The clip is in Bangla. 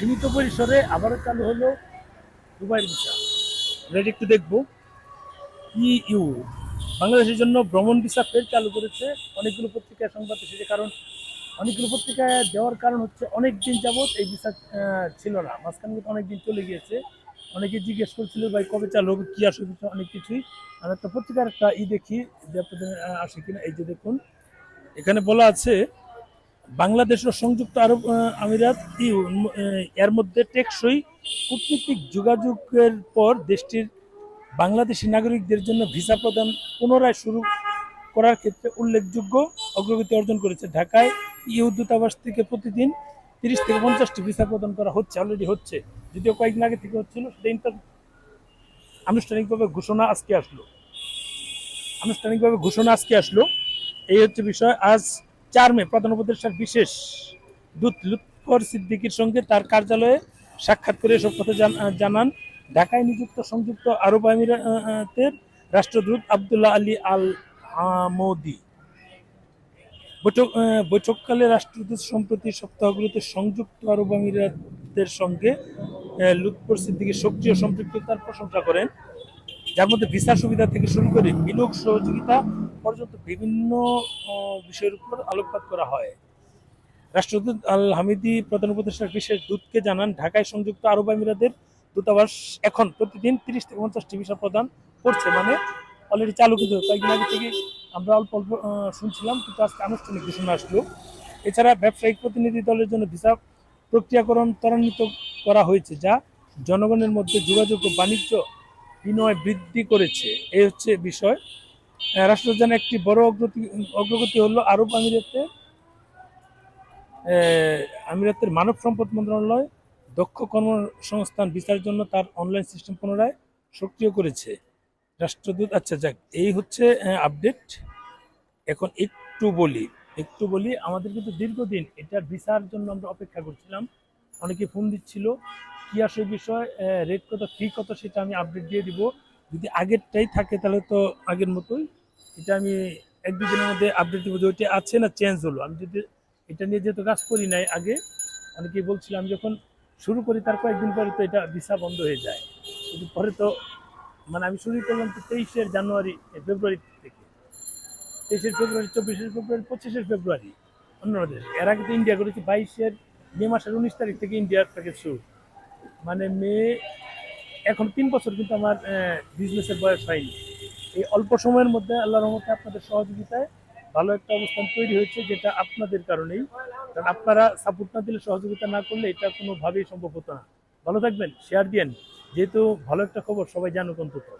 সীমিত পরিসরে আবারও চালু হলো দুবাইয়ের ভিসা রেড, একটু দেখব। ইউ বাংলাদেশের জন্য ভ্রমণ ভিসা ফের চালু করেছে। অনেকগুলো পত্রিকায় সংবাদ এসেছে, কারণ অনেকগুলো পত্রিকায় দেওয়ার কারণ হচ্ছে অনেক দিন যাবৎ এই ভিসা ছিল না। মাঝখানে কিন্তু অনেক দিন চলে গিয়েছে। অনেকে জিজ্ঞেস করছিল, ভাই, কবে চালু হবে? কী আসবে অনেক কিছুই। আমি একটা পত্রিকার একটা ই দেখি, যে আসে কিনা? এই যে দেখুন, এখানে বলা আছে বাংলাদেশ ও সংযুক্ত আরব আমিরাত এর মধ্যে টেকসই কূটনীতিক যোগাযোগের পর দেশটির বাংলাদেশি নাগরিকদের জন্য ভিসা প্রদান পুনরায় শুরু করার ক্ষেত্রে উল্লেখযোগ্য অগ্রগতি অর্জন করেছে ঢাকায়। ইউ দূতাবাস থেকে প্রতিদিন তিরিশ থেকে পঞ্চাশটি ভিসা প্রদান করা হচ্ছে অলরেডি হচ্ছে। যদিও কয়েকদিন আগে থেকে হচ্ছিল, সেটা ইন্টার আনুষ্ঠানিকভাবে ঘোষণা আজকে আসলো। আনুষ্ঠানিকভাবে ঘোষণা আজকে আসলো। এই হচ্ছে বিষয়। আজ চার মে, প্রধান উপদেষ্টার বিশেষ দূত লুৎফর সিদ্দিকির সঙ্গে তার কার্যালয়ে সাক্ষাৎ করে এসব কথা জানান। ঢাকায় নিযুক্ত সংযুক্ত আরব আমিরাতের রাষ্ট্রদূত আবদুল্লাহ আলী আল হামদি বৈঠক বৈঠককালে রাষ্ট্রদূত সম্প্রতি সপ্তাহগুলোতে সংযুক্ত আরব আমিরাতের সঙ্গে লুৎফর সিদ্দিকির সক্রিয় সম্পৃক্ততার প্রশংসা করেন। যার মধ্যে ভিসা সুবিধা থেকে শুরু করে বিনিয়োগ সহযোগিতা পর্যন্ত বিভিন্ন বিষয়ের উপর আলোকপাত করা হয়। রাষ্ট্রদূত আল হামিদি প্রধান উপদেষ্টার বিশেষ দূতকে জানান, ঢাকায় সংযুক্ত আরব আমিরাদের দূতাবাস এখন প্রতিদিন তিরিশ থেকে পঞ্চাশটি ভিসা প্রদান করছে মানে অলরেডি চালু কিন্তু কয়েকদিন আগে থেকে আমরা অল্প অল্প শুনছিলাম, কিন্তু আজকে আনুষ্ঠানিক ঘোষণা আসলো। এছাড়া ব্যবসায়িক প্রতিনিধি দলের জন্য ভিসা প্রক্রিয়াকরণ ত্বরান্বিত করা হয়েছে, যা জনগণের মধ্যে যোগাযোগ ও বাণিজ্য বিনয় বৃদ্ধি করেছে। এই হচ্ছে বিষয়। আহ, একটি বড় অগ্রগতি অগ্রগতি হলো আরব আমিরাতে আমিরাতের মানব সম্পদ মন্ত্রণালয় দক্ষ কর্মসংস্থান বিচারের জন্য তার অনলাইন সিস্টেম পুনরায় সক্রিয় করেছে। রাষ্ট্রদূত আচ্ছা যাক এই হচ্ছে আপডেট। এখন একটু বলি একটু বলি আমাদের কিন্তু দীর্ঘদিন এটার ভিসার জন্য আমরা অপেক্ষা করছিলাম। অনেকে ফোন দিচ্ছিল কি আসে বিষয় রেট কত ফি কত সেটা আমি আপডেট দিয়ে দিব। যদি আগেরটাই থাকে তাহলে তো আগের মতোই। এটা আমি এক দুদিনের মধ্যে আপডেট দিব যে ওইটা আছে না চেঞ্জ হলো। আমি যদি এটা নিয়ে যেহেতু কাজ করি নাই আগে, অনেকেই বলছিল আমি যখন শুরু করি তার কয়েকদিন পরে তো এটা ভিসা বন্ধ হয়ে যায়। কিন্তু পরে তো মানে আমি শুরু করলাম তো তেইশের জানুয়ারি ফেব্রুয়ারি থেকে। তেইশের ফেব্রুয়ারি, চব্বিশের ফেব্রুয়ারি, পঁচিশের ফেব্রুয়ারি, অন্য দেশ এর আগে তো ইন্ডিয়া করেছি, বাইশের মে মাসের উনিশ তারিখ থেকে ইন্ডিয়ার প্যাকেজ শুরু। মানে মে এখন তিন বছর কিন্তু আমার বিজনেসের বয়স হয়নি। এই অল্প সময়ের মধ্যে আল্লাহ রহমতে আপনাদের সহযোগিতায় ভালো একটা অবস্থান তৈরি হয়েছে, যেটা আপনাদের কারণেই। কারণ আপনারা সাপোর্ট না দিলে সহযোগিতা না করলে এটা কোনোভাবেই সম্ভব হতো না। ভালো থাকবেন শেয়ার দিয়েন। যেহেতু ভালো একটা খবর, সবাই জানুক অন্তত।